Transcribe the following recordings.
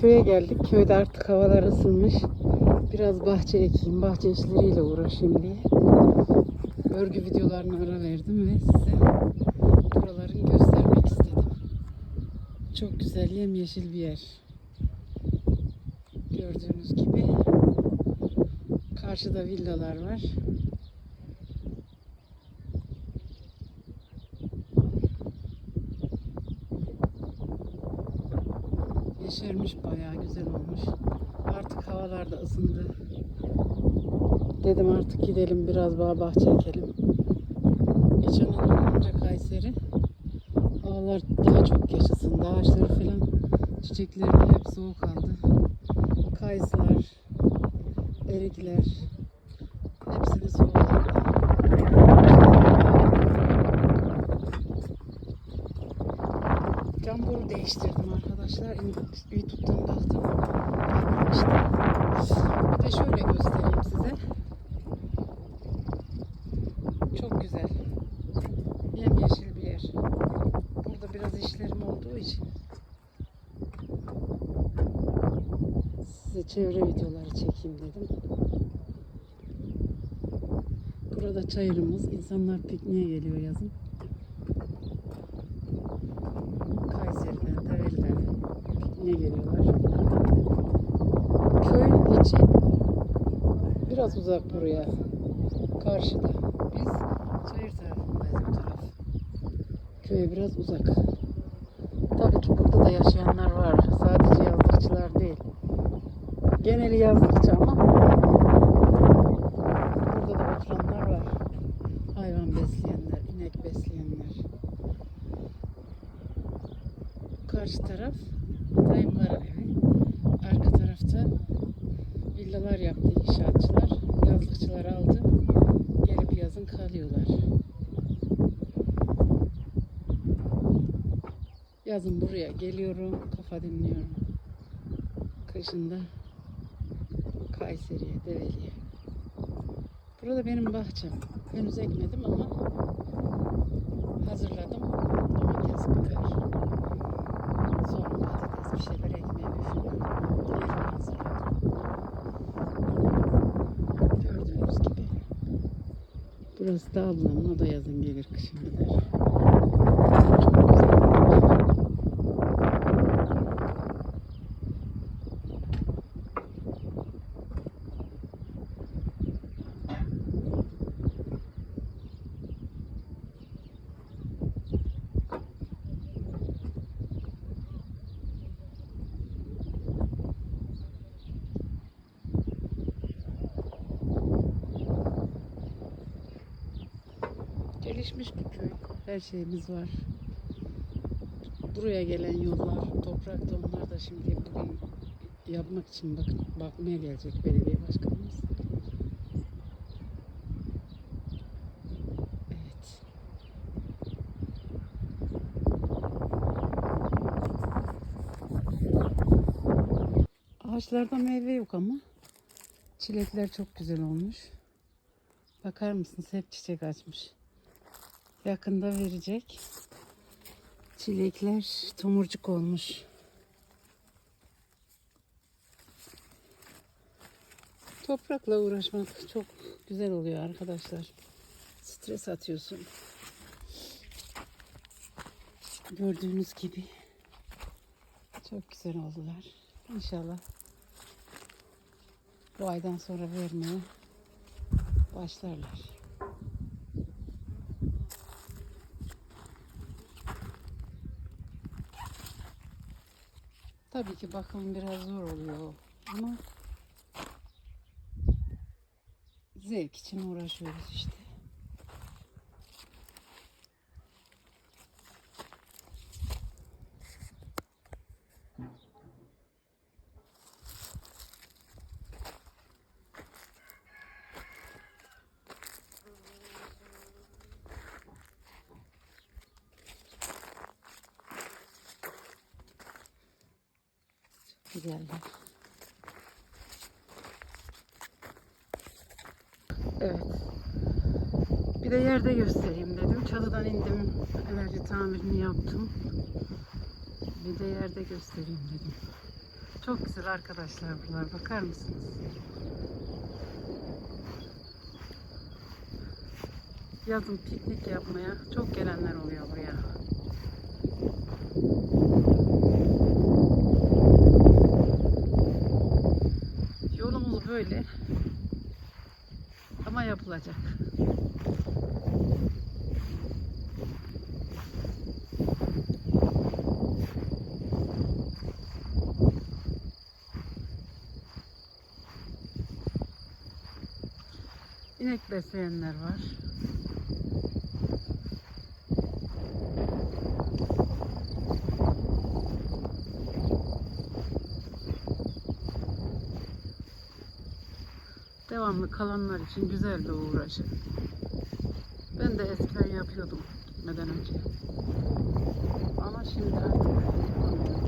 köye geldik. Köyde artık havalar ısınmış. Biraz bahçe ekeyim, bahçe işleriyle uğraşayım diye. Örgü videolarına ara verdim ve size buraları göstermek istedim. Çok güzel yemyeşil bir yer. Gördüğünüz gibi. Karşıda villalar var. Yeşermiş bayağı güzel olmuş. Artık havalar da ısındı. Dedim artık gidelim biraz bağ bahçe ekelim. Geçen yıl olunca Kayseri havalar daha çok geç ısındı. Ağaçları falan çiçekleri hep soğuk aldı. Kayısılar, erikler hepsini soğuk aldı. Cam boru değiştirdim arkadaşlar. YouTube'dan baktım. İşte. Bir de şöyle göstereyim size. Çok güzel. Yemyeşil bir yer. Burada biraz işlerim olduğu için size çevre videoları çekeyim dedim. Burada çayırımız. İnsanlar pikniğe geliyor yazın. Geliyorlar. Köyün içi biraz uzak buraya. Karşıda. Biz çayır tarafındayız bu taraf. Köye biraz uzak. Tabii ki burada da yaşayanlar var. Sadece yazlıkçılar değil. Geneli yazlıkçı ama burada da oturanlar var. Hayvan besleyenler, inek besleyenler. Karşı taraf dayımların evi. Arka tarafta villalar yaptı inşaatçılar. Yazlıkçılar aldı. Gelip yazın kalıyorlar. Yazın buraya geliyorum, kafa dinliyorum. Kışında Kayseri'ye, Develi'ye. Burada benim bahçem. Henüz ekmedim ama hazırladım. Domates, biber, patates bir şeyler ekmeği düşünüyorum. Yerini hazırladım. Gördüğünüz gibi. Burası da ablamın. O da yazın gelir, kışın gider. Gelişmiş bir köy. Her şeyimiz var. Buraya gelen yollar, toprakta onlar da şimdi bugün yapmak için bakın bakmaya gelecek belediye başkanımız. Evet. Ağaçlarda meyve yok ama çilekler çok güzel olmuş. Bakar mısınız hep çiçek açmış. Yakında verecek. Çilekler tomurcuk olmuş. Toprakla uğraşmak çok güzel oluyor arkadaşlar. Stres atıyorsun. Gördüğünüz gibi çok güzel oldular. İnşallah bu aydan sonra vermeye başlarlar. Tabii ki bakım biraz zor oluyor ama zevk için uğraşıyoruz işte. Güzeller. Evet. Bir de yerde göstereyim dedim. Çalıdan indim. Enerji tamirini yaptım. Bir de yerde göstereyim dedim. Çok güzel arkadaşlar bunlar. Bakar mısınız? Yazın piknik yapmaya çok gelenler oluyor buraya. Böyle. Ama yapılacak. İnek besleyenler var. Devamlı kalanlar için güzel bir uğraşı. Ben de eskiden yapıyordum gitmeden önce. Ama şimdi artık yapamıyorum.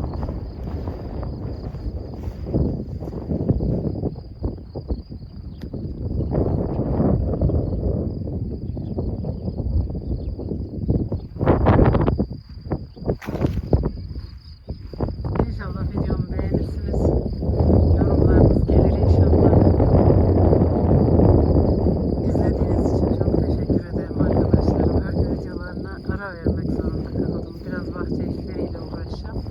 İnşallah videomu beğenirsiniz. Yorumlarınız gelir inşallah. İzlediğiniz için çok teşekkür ederim arkadaşlarım. Örgü videolarına ara vermek zorunda kaldım. Biraz bahçe işleriyle uğraşacağım.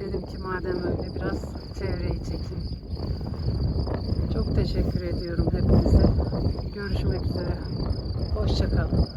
Dedim ki madem öyle biraz çevreyi çekeyim. Çok teşekkür ediyorum hepinize. Görüşmek üzere. Hoşçakalın.